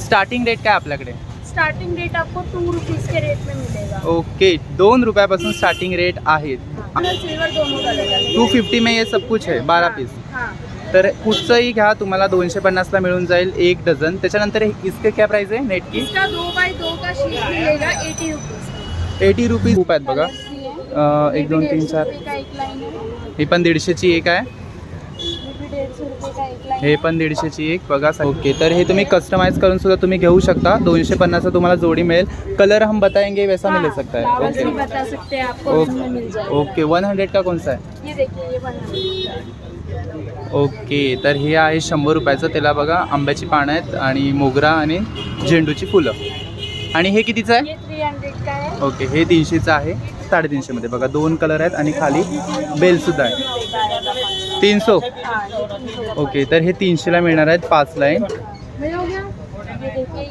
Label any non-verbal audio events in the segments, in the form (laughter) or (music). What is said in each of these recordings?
Starting rate काय आपल्याकडे? Starting rate आपको टू रुपीज के रेट में मिलेगा. ओके दोन रुपयापासून स्टार्टिंग रेट आहेत कलर सिल्वर दोनों कलर का टू फिफ्टी में ये सब कुछ है बारा पीस हाँ. तर कुठचंही घ्या तुम्हाला दोनशे पन्नासला मिळून जाईल एक डझन त्याच्यानंतर हे- इसके क्या प्राइस आहे नेट की? इसका दो बाई दो का शीट मिलेगा एटी रुपीज एटी रुपीज खूप आहेत बघा. अं, एक दोन तीन चार. का एक लाइन है ही पण दीडशेची एक आहे ये भी डेढ़ सौ रुपये का एक लाइन हे पण दीडशेची एक बघा ओके तर हे तुम्ही कस्टमाइज करून सुद्धा तुम्ही घेऊ शकता. दोनशे पन्नासचा तुम्हाला जोडी मिळेल. कलर हम बताएंगे वैसा मिल सकता है ओके. बता सकते हैं आपको ओके. उसमें मिल जाएगा. ओके वन हंड्रेड का कोणसा आहे ये देखिए ये बना ओके तर हे आहे शंभर रुपयाचं. त्याला बघा आंब्याची पानं आहेत आणि मोगरा आणि झेंडूची फुलं. आणि हे कितीचं आहे? थ्री ओके हे तीनशेचं आहे. साडेतीनशेमध्ये बघा दोन कलर आहेत आणि खाली बेलसुद्धा आहे. ये 300 ओके तर हे तीनशेला मिळणार आहेत पाच लाईन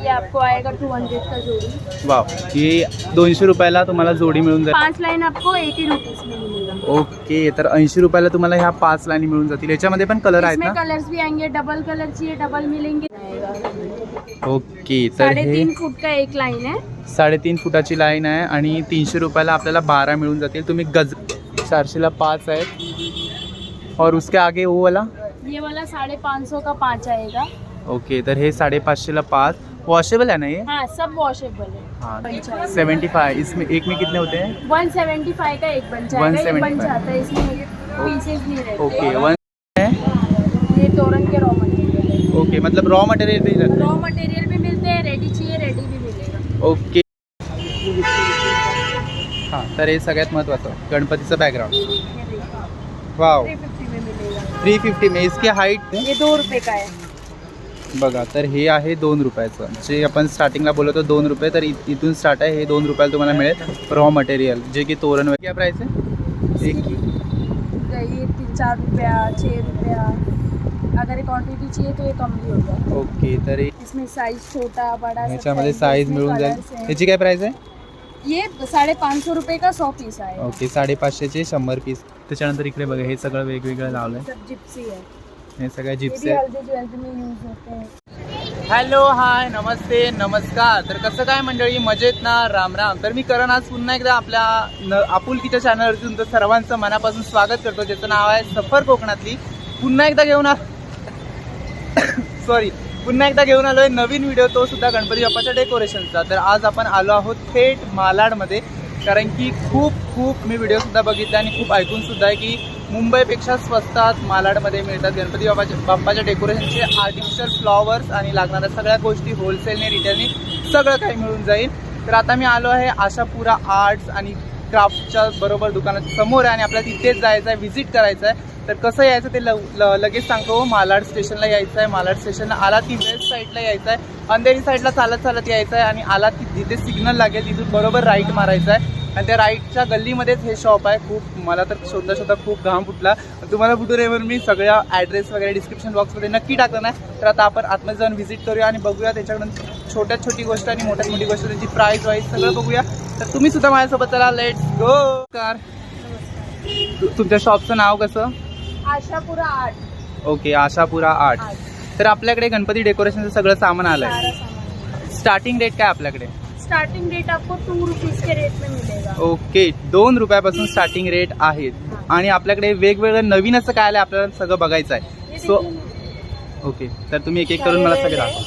ये देखिए ये आपको आएगा टू हंड्रेड का जोड़ी. वाव. ही दोनशे रुपयाला तुम्हाला जोडी मिळून जाईल पांच लाइन आपको एटी रुपीज में मिलेगा ओके तर ऐंशी रुपयाला तुम्हाला ह्या पाच लाईनी मिळून जातील. याच्यामध्ये पण कलर आहेत इसमें ना? कलर्स भी आएंगे डबल कलर चाहिए डबल मिलेंगे. ओके तर साढ़े हे तीन फुट का एक लाइन है. साडेतीन फुटाची लाईन आहे आणि तीनशे रुपयाला आपल्याला बारा मिळून जातील. तुम्ही गज चारशेला पाच आहेत. और उसके आगे वो वाला? ये वाला साढ़े पाँच सौ का पाँच आएगा. ओके तर हे साडेपाचशेला पाच. वॉशेबल आहे ना ये? हाँ सब वॉशेबल है। हाँ सेवेंटी फाइव इसमें एक में कितने होते हैं? वन सेवेंटी फाइव का एक बन जाएगा ये बन जाता है इसमें पीसेस नहीं रहते। ओके वन है? ये तोरन के रॉ मटेरियल ओके मतलब रॉ मटेरियल भी रॉ मटेरियल भी मिलते हैं रेडी चाहिए रेडी भी मिलेगा। ओके हाँ तर हे सगळ्यात महत्त्वाचं गणपतीचं बॅकग्राऊंड वाव थ्री फिफ्टी में मिलेगा। थ्री फिफ्टी में. इसकी हाइट ये दो रुपए का है। बघा तर हे आहे दोन रुपयाचं. जे आपण स्टार्टिंगला बोलतो दोन रुपये तर इथून स्टार्ट आहे हे दोन रुपयाला तुम्हाला मिळेल रॉ मटेरियल जे की तोरण वगैरे. क्या प्राईस आहे? एक. चार रुपया छः रुपया. अगर ये क्वांटिटी चाहिए तो ये कम भी होगा ओके तर इसमें साइज छोटा बड़ा साईज मिळून जाईल. काय आहे? ये रुपये का सौ पीस आएगा ओके साडेपाचशेचे शंभर पीस त्याच्यानंतर इकडे बघा हे सगळं वेगवेगळं लावलं आहे जिप्सी है हे सगळ्या जिप्स भी आहेत. हल्दी ज्वेलरी में यूज होते. हॅलो हाय नमस्ते नमस्कार. तर कसं काय मंडळी? मजेत ना? राम राम. तर मी करण आज पुन्हा एकदा आपल्या न आपुलकीच्या चॅनलवरती तुमचं सर्वांचं मनापासून स्वागत करतो ज्याचं नाव आहे सफर कोकणातली. पुन्हा एकदा घेऊन आ (coughs) सॉरी पुन्हा एकदा घेऊन आलोय नवीन व्हिडिओ तो सुद्धा गणपती बाप्पाच्या डेकोरेशनचा तर आज आपण आलो आहोत थेट मालाडमध्ये कारण की खूप खूप मी व्हिडिओ सुद्धा बघितले आणि खूप ऐकून सुद्धा आहे की मुंबईपेक्षा स्वस्तात मालाडमध्ये मिळतात. गणपती बाबाच्या बाप्पाच्या डेकोरेशनचे आर्टिफिशियल फ्लॉवर्स आणि लागणाऱ्या सगळ्या गोष्टी होलसेलने रिटेलने सगळं काही मिळून जाईल. तर आता मी आलो आहे आशापुरा आर्ट्स आणि क्राफ्टच्या बरोबर दुकानाच्या समोर आहे आणि आपल्याला तिथेच जायचं आहे व्हिजिट करायचं आहे तर कसं यायचं ते ल ल- लगेच सांगतो हो. मालाड स्टेशनला यायचं आहे मालाड स्टेशनला आला ती वेस्ट साईडला यायचं आहे अंधेरी साईडला चालत चालत यायचं आहे आणि आला ती जिथे सिग्नल लागेल तिथून बरोबर राईट मारायचं आहे आणि त्या राईटच्या गल्लीमध्येच हे शॉप आहे. खूप मला तर शोधता शोधता खूप घाम फुटला. तुम्हाला म्हणून मी सगळ्या ॲड्रेस वगैरे डिस्क्रिप्शन बॉक्समध्ये नक्की टाकलं नाही. तर आता आपण आतमध्ये जाऊन व्हिजिट करूया आणि बघूया त्याच्याकडून छोट्यात छोटी गोष्ट आणि मोठ्यात मोठी गोष्ट त्यांची प्राईस वाईज सगळं बघूया. तर तुम्ही सुद्धा माझ्यासोबत चला लेट्स गो कार तुमच्या शॉपचं नाव कसं? Ashapura art okay Ashapura art तर आपल्याकडे गणपती डेकोरेशनचं सगळं सामान आलंय. सारा सामान. स्टार्टिंग रेट काय आपल्याकडे? स्टार्टिंग रेट आपको टू रुपीज के रेट में मिलेगा. ओके दोन रुपयापासून स्टार्टिंग रेट आहेत. आणि आपल्याकडे वेगवेगळं नवीन असं काय आलं आपल्याला सगळं बघायचं आहे. सो ओके तर तुम्ही एक एक करून मला सगळं दाखवा.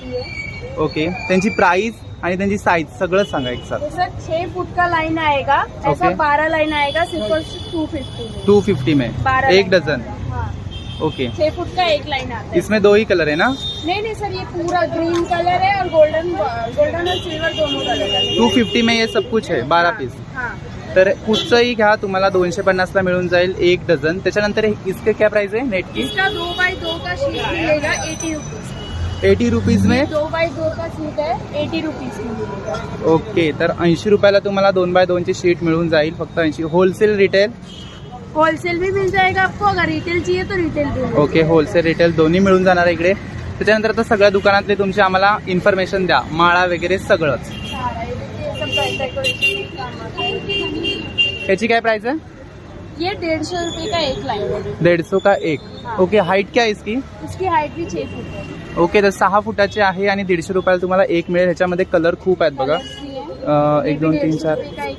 के ओके त्यांची प्राइस आणि त्यांची साईज सगळं सांगा एक सर छह फुट का? लाइन आएगा ऐसा Okay. बारह लाइन आएगा सिर्फ टू फिफ्टी टू फिफ्टी में. एक. डझन ओके छह फुट का एक लाइन आता है। इसमें दो ही कलर है ना? नहीं नहीं सर ये पूरा ग्रीन कलर है और गोल्डन गोल्डन और सिल्वर दोनों कलर है। टू फिफ्टी में ये सब कुछ है बारा पीस हाँ तर कुठचंही घ्या तुम्हाला दोनशे पन्नासला मिळून जाईल एक डझन त्याच्यानंतर इसके क्या प्राइस आहे नेट की? इसका दो बाई दो का शीट मिलेगा एटी रुपीज एटी रुपीज में? दो बाई दो का शीट है एटी रुपीज ओके तर ऐंशी रुपयाला तुम्हाला दोन बाय दोनची शीट मिळून जाईल फक्त ऐंशी. होलसेल रिटेल होलसेल भी मिल जाएगा आपको अगर रिटेल चाहिए तो रिटेल भी ओके होलसेल रिटेल दोन्ही मिळून जाणार आहे इकडे. त्याच्यानंतर आता सगळ्या दुकानातले तुमचे आम्हाला इन्फॉर्मेशन द्या. माळा वगैरे सगळंच. याची काय प्राइस आहे? ये डेढ़ सौ रुपये का एक लाइन है डेढ़ सौ का एक। ओके हाईट क्या आहे इसकी? इसकी हाइट भी छः फुट है। ओके तर सहा फुटाचे आहे आणि दीडशे रुपयाला तुम्हाला एक मिळेल. ह्याच्यामध्ये कलर खूप आहेत बघा। अं, एक दोन तीन चार. है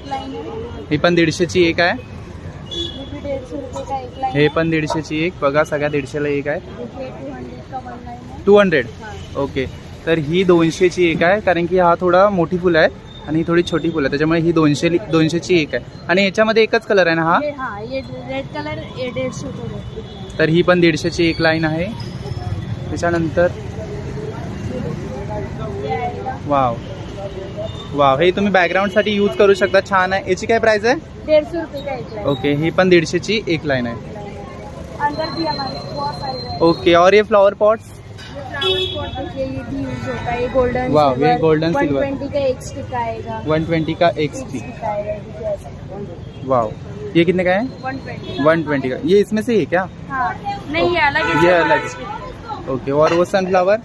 ही पण दीडशेची एक आहे ये भी डेढ़ सौ रुपये का एक लाइन हे पण दीडशेची एक बघा सगळ्या दीडशेला एक आहे. टू हंड्रेड ओके तर ही दोनशेची एक आहे कारण की हा थोडा मोठी फुलं आहे आणि ही थोडी छोटी फुलं आहे. त्याच्यामुळे ही दोनशे दोनशेची एक आहे. आणि याच्यामध्ये एकच कलर आहे ना हा? हाँ रेड कलर। तर ही पण दीडशेची एक लाईन आहे. त्याच्यानंतर वाव. वाव. हे तुम्ही बॅकग्राऊंडसाठी यूज करू शकता. छान आहे. याची काय प्राइस आहे? ओके ही पण दीडशेची एक लाईन आहे. अंदर भी हमारे बहुत सारे ओके और ये फ्लॉवर पॉट्स है। गोल्डन वाह, ये वन silver। ट्वेंटी का एक स्टिक आएगा। का एक स्टिक वाव ये कितने का है? वन ट्वेंटी वन ट्वेंटी का। ये इसमें से ही क्या? हाँ। नहीं ये अलग है ये अलग। ओके और वो सनफ्लावर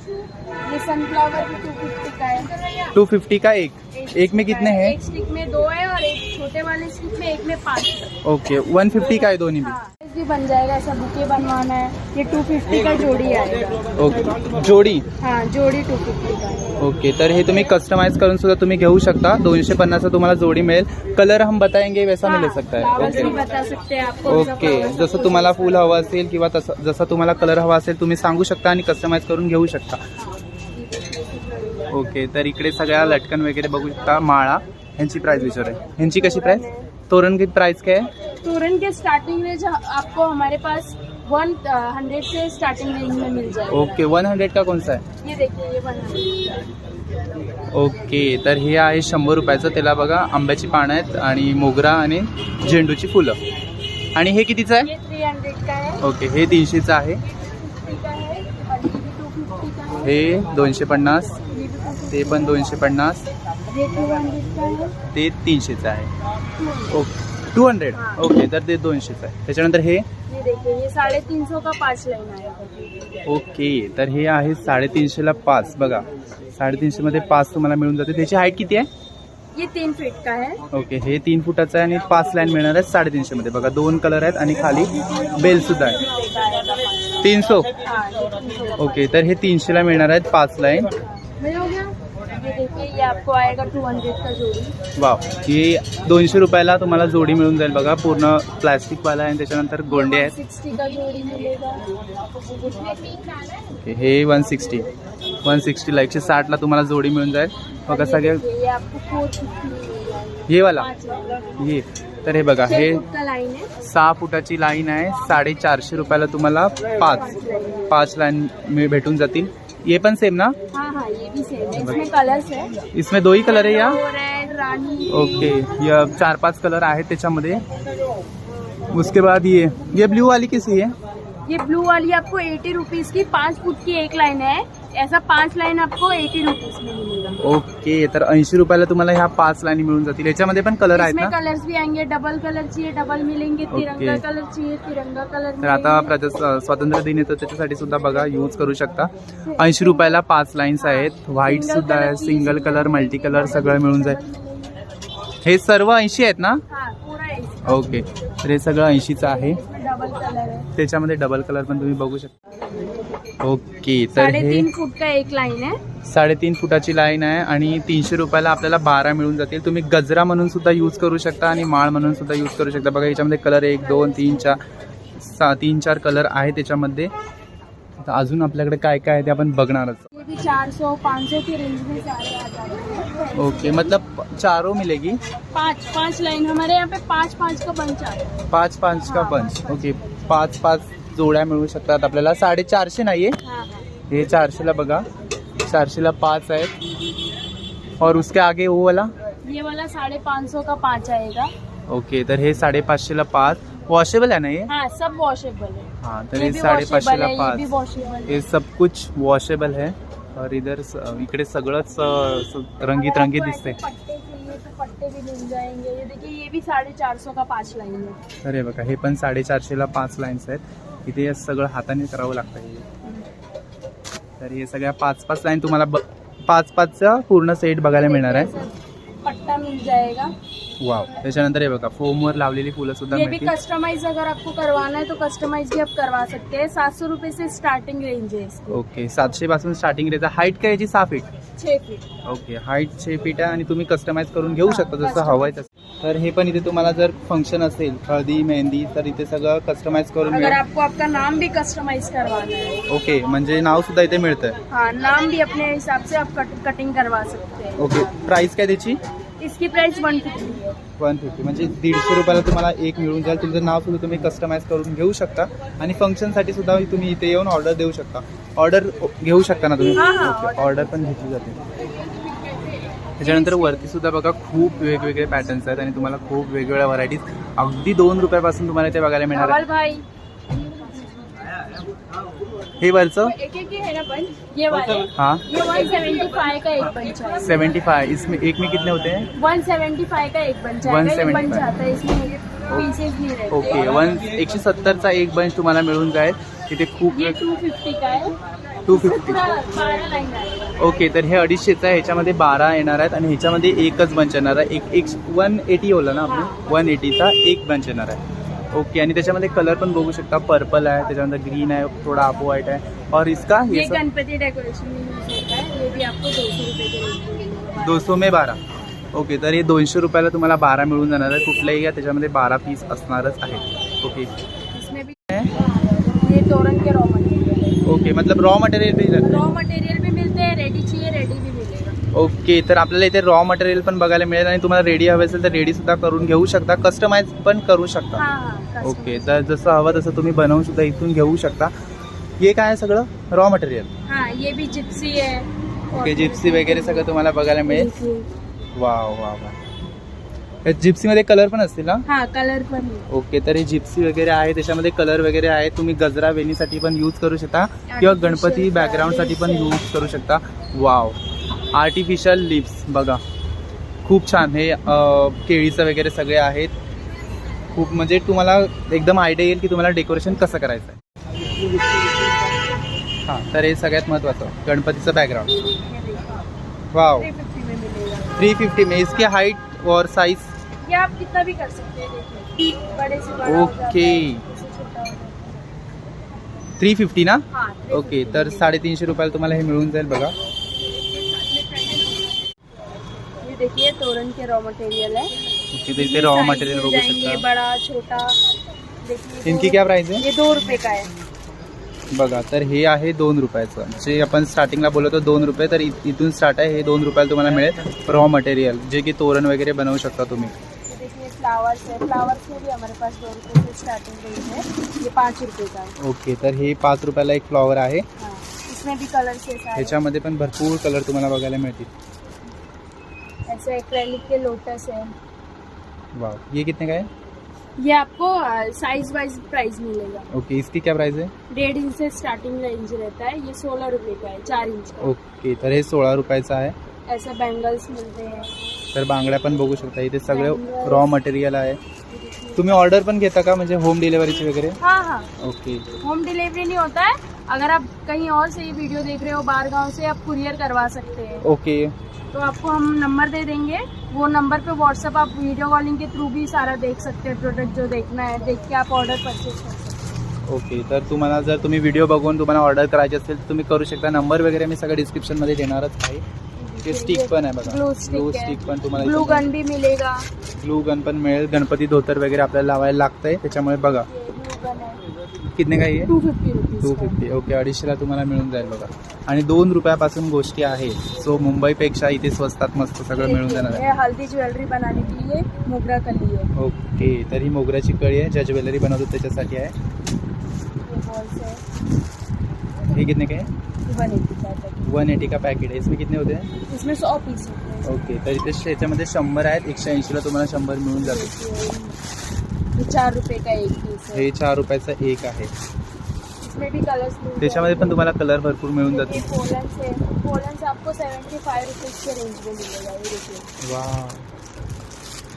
ये सनफ्लावर टू फिफ्टी का है। टू फिफ्टी का एक। एक में कितने है। हैं एक स्टिक में दो है और एक छोटे वाले स्टिक में एक में पाँच ओके वन फिफ्टी का है दोनों में। हाँ। भी बन जाएगा ऐसा बुके बनवाना है। ये टू फिफ्टी का जोड़ी आएगा। ओके जोडी? हाँ जोड़ी टू फिफ्टी का। ओके तर हे तुम्ही कस्टमाइज करून सुद्धा तुम्ही घेऊ शकता. दोनशे पन्नासचा तुम्हाला जोडी मिळेल. कलर हम बताएंगे वैसा मिल सकता है फ्लावर्स ओके बता सकते हैं ओके जसं तुम्हाला। फुल हवं असेल किंवा तसं जसं तुम्हाला कलर हवा असेल तुम्ही सांगू शकता आणि कस्टमाइज करून घेऊ शकता. ओके तर इकडे सगळ्या लटकन वगैरे बघू शकता माळा. ह्यांची प्राइस विचार आहे ह्यांची कशी प्राइस तोरण प्राइस काय आहे? तोरण के स्टार्टिंग रेंज आपको हमारे पास वन हंड्रेड से स्टार्टिंग रेंज में मिल जाएगा। ओके वन हंड्रेड का कोणसा आहे ये देखिए ये वन हंड्रेड ओके तर हे आहे शंभर रुपयाचं. त्याला बघा आंब्याची पानं आहेत आणि मोगरा आणि झेंडूची फुलं. आणि हे कितीचं आहे? थ्री हंड्रेड का है ओके हे तीनशेचं आहे. है दोनशे पन्नास ते पण दोनशे पन्नास ते तीनशेचं आहे. 200 ओके टू हंड्रेड ओके तर ते दोनशेचं आहे. त्याच्यानंतर हे? ये देखिए ये साढ़े तीन सौ का पाँच लाइन आएगा ओके तर हे आहे साडेतीनशेला पाच. बघा साडेतीनशेमध्ये पाच तुम्हाला मिळून जाते. त्याची हाईट किती आहे? ये तीन फीट का है ओके हे तीन फुटाचं आहे आणि पाच लाईन मिळणार आहेत साडेतीनशेमध्ये. बघा दोन कलर आहेत आणि खाली बेल सुद्धा आहे. हाँ ये तीन सौ का ओके तर हे तीनशेला मिळणार आहेत पाच लाईन. पाँच। ये हो गया ये देखिए ये आपको आएगा टू हंड्रेड का जोड़ी. वाव. ही दोनशे रुपयाला तुम्हाला जोडी मिळून जाईल बघा. पूर्ण प्लास्टिकवाला आहे आणि त्याच्यानंतर गोंडे आहेत. सिक्सटी का जोड़ी मिलेगा ओके हे वन सिक्स्टी वन सिक्स्टीला एकशे साठला तुम्हाला जोडी मिळून जाईल. बघा सगळे. हे वाला. हे. तर हे बघा हे सहा फुटाची लाईन आहे. साडेचारशे रुपयाला तुम्हाला पाच पाच लाईन भेटून जातील. ये पन सेम ना? हाँ हाँ ये भी सेम है। इसमें कलर्स है। इसमें दो ही कलर है या? ओके ये चार पाच कलर आहेत त्याच्यामध्ये। उसके बाद ये ये ब्लू वाली किसी है? ये ब्लू वाली आपको एटी रुपीज़ की पाँच फुट की एक लाइन है। ऐसा पांच लाइन आपको एटी रुपीज में मिलेगा। ओके तर ऐंशी रुपयाला तुम्हाला ह्या पाच लाईनी मिळून जातील. याच्यामध्ये पण कलर आहेत इसमें ना? कलर्स भी आएंगे डबल कलर चाहिए डबल मिलेंगे तिरंगा ओके. कलर चाहिए तिरंगा कलर तर आता प्रजा स्वातंत्र्य दिन येतो त्याच्यासाठी सुद्धा बघा यूज करू शकता. ऐंशी रुपयाला पाच लाईन्स आहेत. व्हाईट सुद्धा आहे सिंगल कलर मल्टी कलर सगळं मिळून जाईल. हे सर्व ऐंशी आहेत ना? हाँ पूरा है ओके. तर हे सगळं ऐंशीचं आहे. इसमें डबल कलर है त्याच्यामध्ये डबल कलर पण तुम्ही बघू शकता. ओके तर हे तीन फुट का एक लाइन है साडेतीन फुटाची लाईन आहे आणि तीनशे रुपयाला आपल्याला बारा मिळून जातील. तुम्ही गजरा म्हणून सुद्धा यूज करू शकता आणि माळ म्हणून सुद्धा यूज करू शकता. बघा याच्यामध्ये कलर एक दोन तीन चार सा तीन चार कलर आहे त्याच्यामध्ये. आता अजून आपल्याकडे काय काय आहे ते आपण बघणारच. ये भी चार सौ पाँच सौ की रेंज में सारे आ जाते हैं ओके मतलब चारों मिलेगी? पाँच पाँच लाइन हमारे यहाँ पे पाँच पाँच का है. पाच पाच का. पंच. ओके पाच पाच जोड्या मिळू शकतात. आपल्याला साडेचारशे नाही आहे हाँ. चारशेला बघा. चारशेला पाच आहेत. और उसके आगे वो वाला? ये वाला साढ़े पाँच सौ का पाँच आएगा. ओके तर हे साडेपाचशेला पाच. वॉशेबल आहे ना हे? हाँ सब वॉशेबल है हाँ तर हे है ये पाच. है सब कुछ वॉशेबल है और इधर इकडे सगळंच रंगीत रंगीत दिसते अरे बघा हे पण साडेचारशेला पाच लाईन्स आहेत. इथे सगळं हाताने करावं लागतं हे. तर हे सगळ्या पाच पाच लाईन तुम्हाला पाच पाचचा पूर्ण सेट बघायला मिळणार आहे. पट्टा मिल जाएगा वाव. त्याच्यानंतर हे बघा फोमवर लावलेली फुलं सुद्धा ये भी मिळतील. कस्टमाइज अगर आपको करवाना है तो कस्टमाइज भी आप करवा सकते हैं. सात सौ से स्टार्टिंग रेंज है इसकी. ओके सातशे पासून स्टार्टिंग रेचा हाईट काय याची? सहा फीट छः फीट ओके हाईट छे फीट आहे आणि तुम्ही कस्टमाइज करून घेऊ हा, शकता जसं customize. हवंय तसं. तर हे पण इथे तुम्हाला जर फंक्शन असेल हळदी मेहंदी तर इथे सगळं कस्टमाइज करून अगर मिळेल आपको आपका नाम भी कस्टमाइज करवाना है. ओके म्हणजे नाव सुद्धा इथे मिळतंय. हाँ नाम भी अपने हिसाब से आप कट, कटिंग करवा सकते हैं. ओके प्राइस काय त्याची? इसकी price one fifty one fifty म्हणजे दीडशे रुपयाला तुम्हाला एक मिळून जाईल. तुमचं नाव सुद्धा तुम्ही कस्टमाइज करून घेऊ शकता. आणि फंक्शनसाठी सुद्धा तुम्ही इथे येऊन ऑर्डर देऊ शकता. ऑर्डर घेऊ शकता ना तुम्ही? ओके. ऑर्डर पण घेतली जाते. त्याच्यानंतर वरती सुद्धा बघा खूप वेगवेगळे पॅटर्न्स आहेत आणि तुम्हाला खूप वेगवेगळ्या व्हरायटीज अगदी दोन रुपयापासून तुम्हाला इथे बघायला मिळणार आहे भाई. हे वरचं एक एक ही है ना बंच ये वाले. हाँ. ये वन सेवेंटी फाइव का एक है सेवेंटी फाय. इसमें एक में कितने होते हैं? वन सेवेंटी फाइव का एक बंच है ये 175 बंच आता है इसमें पीसेस नहीं रहते ओके वन एकशे सत्तरचा एक बंच तुम्हाला मिळून जाईल. तिथे खूप ये टू फिफ्टी का है टू इसमें फिफ्टी पूरा बारह लाइन आएगा ओके तर हे अडीचशेचं आहे. ह्याच्यामध्ये बारा येणार आहेत. आणि ह्याच्यामध्ये एकच बंच येणार आहे. एक एक वन एटी बोलला ना आपण वन एटीचा एक बंच येणार आहे. ओके आणि त्याच्यामध्ये कलर पण बघू शकता. पर्पल आहे त्याच्यानंतर ग्रीन आहे थोडा आपो व्हाईट आहे. और इसका ये ये गणपति डेकोरेशन में यूज होता है ये भी आपको दो सौ रुपये के रेंज में मिलेगा दो सौ में बारा ओके तर हे दोनशे रुपयाला तुम्हाला बारा मिळून जाणार आहे. कुठल्याही घ्या त्याच्यामध्ये बारा पीस असणारच आहे ओके. इसमें भी ये तोरण के रॉ मटेरियल ओके मतलब रॉ मटेरियल भी रॉ मटेरियल भी मिलते हैं रेडी चाहिए रेडी भी मिलेगा ओके तर आपल्याला इथे रॉ मटेरियल पण बघायला मिळेल आणि तुम्हाला रेडी हवे असेल तर रेडी सुद्धा करून घेऊ शकता. कस्टमाइज पण करू शकता. ओके तर जसं हवं तसं तुम्ही बनवून सुद्धा इथून घेऊ शकता. हे काय आहे सगळं? रॉ मटेरियल हाँ ये भी जिप्सी है ओके जिप्सी वगैरे सगळं तुम्हाला बघायला मिळेल. वा वा वा जिप्सीमध्ये कलर पण असतील ना हाँ कलर पण ओके तर हे जिप्सी वगैरे आहे त्याच्यामध्ये कलर वगैरे आहे. तुम्ही गजरा वेणीसाठी पण यूज करू शकता. किंवा गणपती बॅकग्राऊंडसाठी पण यूज करू शकता. वाव. आर्टिफिशियल लिप्स बघा. खूप छान. हे केळीचं वगैरे सगळे आहेत. खूप म्हणजे तुम्हाला एकदम आयडिया येईल की तुम्हाला डेकोरेशन कसं करायचं आहे हां तर हे सगळ्यात महत्त्वाचं गणपतीचं बॅकग्राऊंड वाव थ्री फिफ्टी में. इसकी हाइट और साइज ये आप कितना भी कर सकते हैं देखिए। बड़े से बड़ा जाता ओके. थ्री फिफ्टी ना? हाँ ओके तर साडेतीनशे रुपयाला तुम्हाला हे मिळून जाईल बघा. देखिए तोरण के रॉ मटेरियल है। ओके रॉ मटेरियल बड़ा छोटा। देखिए इनकी क्या प्राइस आहे ये दो रुपए का है। बघा तर हे आहे दोन रुपयाचं. जे आपण स्टार्टिंगला बोलतो दोन रुपये तर इथून स्टार्ट आहे हे दोन रुपयाला तुम्हाला मिळेल रॉ मटेरियल जे की तोरण वगैरे बनवू शकता तुम्ही. देखिए फ्लावर्स है. फ्लावर्स में भी हमारे पास दो रुपए से स्टार्टिंग रेंज है। ये पाँच रुपए का ओके तर हे पाच रुपयाला एक फ्लॉवर आहे. हाँ ह्याच्यामध्ये पण भरपूर कलर तुम्हाला बघायला मिळतील. ऐसे एक्रेलिक के लोटस है। वाव ये कितने का है? ये आपको साइज़ वाइज प्राइस मिलेगा। ओके इसकी क्या प्राइस है? डेढ़ इंच से स्टार्टिंग रेंज रहता है। ये सोलह रुपए का है चार इंच का। ओके तर हे सोळा रुपयाचं आहे ऐसे बैंगल्स मिलते हैं। तर बांगड्या पण बघू शकता इथे सगळे रॉ मटेरियल आहे. ये तुम्ही ऑर्डर पण घेता का? म्हणजे होम डिलिव्हरीची वगैरे? हाँ हाँ. ओके. होम डिलीवरी नहीं होता है अगर आप कहीं और से ये वीडियो देख रहे हो बाहर गांव से आप कुरियर करवा सकते हैं। ओके तो आपको हम नंबर दे देंगे। वो नंबर पे व्हाट्सअप आप वीडियो कॉलिंग के थ्रू भी सारा देख सकते हैं प्रोडक्ट जो देखना है देख के आप ऑर्डर परचेज कर सकते ओके तर तुम्हाला जर तुम्ही व्हिडिओ बघून तुम्हाला ऑर्डर करायची असेल तर तुम्ही करू शकता. नंबर वगैरे मी सगळं डिस्क्रिप्शनमध्ये देणारच आहे. ते हैं स्टिक पण आहे बघा. ग्लू स्टिक है पण तुम्हाला ग्लू गन भी मिलेगा. ग्लू गन पण मिळेल. गणपती धोतर वगैरे आपल्याला लावायला लागतंय. त्याच्यामुळे बघा. है कितने काही आहे two fifty rupees two fifty okay अडीचशेला तुम्हाला मिळून जाईल बघा. आणि दोन रुपयापासून गोष्टी आहेत सो मुंबईपेक्षा इथे स्वस्तात मस्त सगळं मिळून जाणार आहे. हल्दी ज्वेलरी बनाने के लिए मोगरा कली है. ओके तर ही मोगऱ्याची कळी आहे. ज्या ज्वेलरी बनवतो त्याच्यासाठी आहे. ये बॉल्स है. हे कितने काय वन एटी का पैकेट वन एटी का पॅकेट आहे. इसमें कितने होते हैं? इसमें सौ पीस होते हैं. ओके तर इथे ह्याच्यामध्ये शंभर आहेत. एकशे ऐंशीला तुम्हाला शंभर मिळून जाते. ये चार रुपए का एक पीस है चार रुपयाचं एक आहे. इसमें भी कलर्स मिलते त्याच्यामध्ये पण तुम्हाला कलर भरपूर मिळून ये जातील. पोलन से पोलन से आपको सेवेंटी फाइव रुपीज़ के रेंज में मिलेगा ये देखिए वा.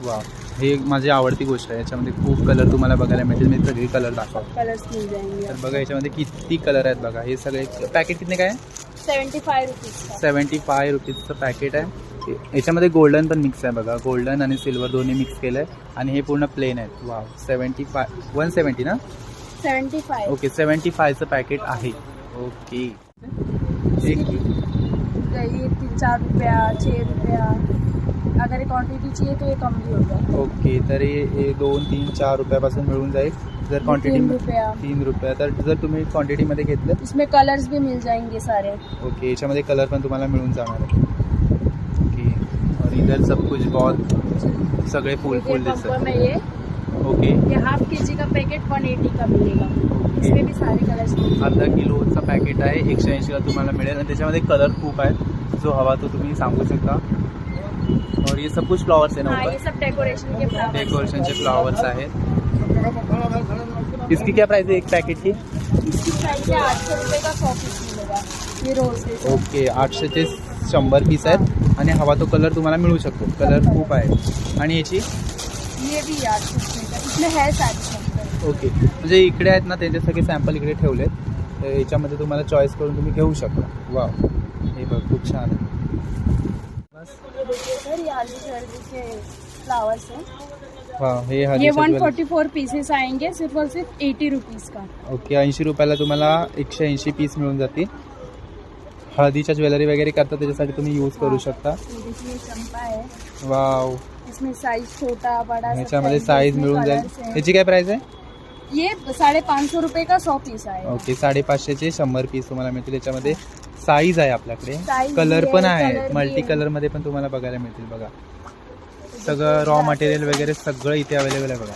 वा. हे माझी आवडती गोष्ट आहे. याच्यामध्ये खूप कलर तुम्हाला बघायला मिळतील. मी सगळे कलर दाखव कलर्स मिल जाएंगे तर बघा याच्यामध्ये किती कलर आहेत बघा. हे सगळे पॅकेट कितने काय सेवेंटी फाइव रुपीज़ का सेवन्टी फाय रुपीजचं पॅकेट आहे. याच्यामध्ये गोल्डन पण मिक्स आहे बघा. गोल्डन आणि सिल्वर दोन्ही मिक्स केलं आहे आणि हे पूर्ण प्लेन आहेत. वा सेवन्टी फाय वन सेवन्टी ना? सेवेंटी फाइव ओके सेवन्टी फायचं पॅकेट आहे ओके तीन चार रुपया छः रुपया. अगर ये क्वांटिटी चाहिए तो ये कम भी होगा ओके तर हे दोन तीन चार रुपयापासून मिळून जाईल. जर क्वांटिटी तीन रुपया. तीन रुपया. तर जर तुम्ही क्वांटिटीमध्ये घेतलं इसमें कलर्स भी मिल जाएंगे सारे. ओके याच्यामध्ये कलर पण तुम्हाला मिळून जाणार आहे. इधर सब कुछ बहुत सगळे फुल फुल देखिए दिसत ये। ओके ये हाफ़ के जी का पैकेट वन एटी का मिलेगा। इसमें भी सारे कलर्स मिल अर्धा किलोचा पॅकेट आहे एकशे ऐंशीला तुम्हाला मिळेल आणि त्याच्यामध्ये कलर खूप आहेत जो हवा तो तुम्ही सांगू शकता और ये सब कुछ फ्लॉवर्स है ना हाँ ये सब डेकोरेशन के फ्लावर्स डेकोरेशनचे फ्लॉवर्स आहेत इसकी क्या प्राइस है एक पैकेट की? इसकी प्राइस है आठ सौ रुपये का सौ पीस मिलेगा। ओके आठशेचे शंभर पीस आहेत. आणि हवा तो कलर तुम्हाला मिळू शकतो. कलर खूप आहे. आणि याची? ये भी ओके. म्हणजे इकडे आहेत ना त्यांचे सगळे सॅम्पल इकडे ठेवलेत तर याच्यामध्ये तुम्हाला चॉईस करून तुम्ही घेऊ शकता. वा हे बघ खूप छान आहे. फ्लावर्स हैं ये वन. फोर्टी फोर पीसेस आएंगे सिर्फ और सिर्फ एटी रुपीज़ का. ओके ऐंशी रुपयाला तुम्हाला एकशे ऐंशी पीस मिळून जातील. हळदीच्या ज्वेलरी वगैरे करता त्याच्यासाठी तुम्ही यूज करू शकता. वाव इसमें साइज छोटा बड़ा ह्याच्यामध्ये साईज मिळून जाईल। याची काय प्राइस आहे? ये साढ़े पाँच सौ रुपये का सौ पीस आएगा ओके साडेपाचशेचे शंभर पीस तुम्हाला मिळतील. याच्यामध्ये साईज आहे आपल्याकडे. कलर पण आहे, आहे मल्टी आहे. कलरमध्ये पण तुम्हाला बघायला मिळतील बघा. सगळं रॉ मटेरियल वगैरे सगळं इथे अवेलेबल आहे बघा.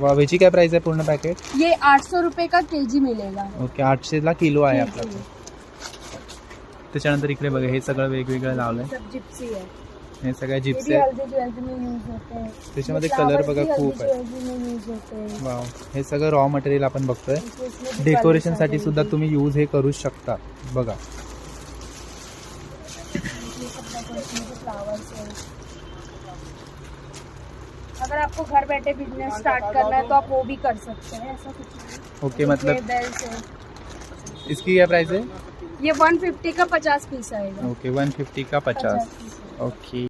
वा याची काय प्राइस आहे पूर्ण पॅकेट ये आठ सौ रुपये का केजी मिलेगा? ओके आठशेला किलो आहे. आपल्याकडे त्याच्यानंतर इकडे बघा हे सगळं वेगवेगळं लावलंय है हे सगळ्या जिप्स त्याच्यामध्ये कलर बघा खूप आहे. होते. हैं वाव हे सगळं रॉ मटेरियल आपण बघतोय. इसमें- इसमें भी डेकोरेशन colours साठी आएंगे। सुद्धा तुम्ही यूज हे करू शकता. बघा. अगर आपको घर बैठे बिजनेस स्टार्ट करना है तो आप वो भी कर सकते हैं ऐसा कुछ ओके मतलब बेल्स है इसकी क्या प्राइस है? ये वन फिफ्टी का पचास पीस आएगा। ओके वन फिफ्टी का पचास। Piece okay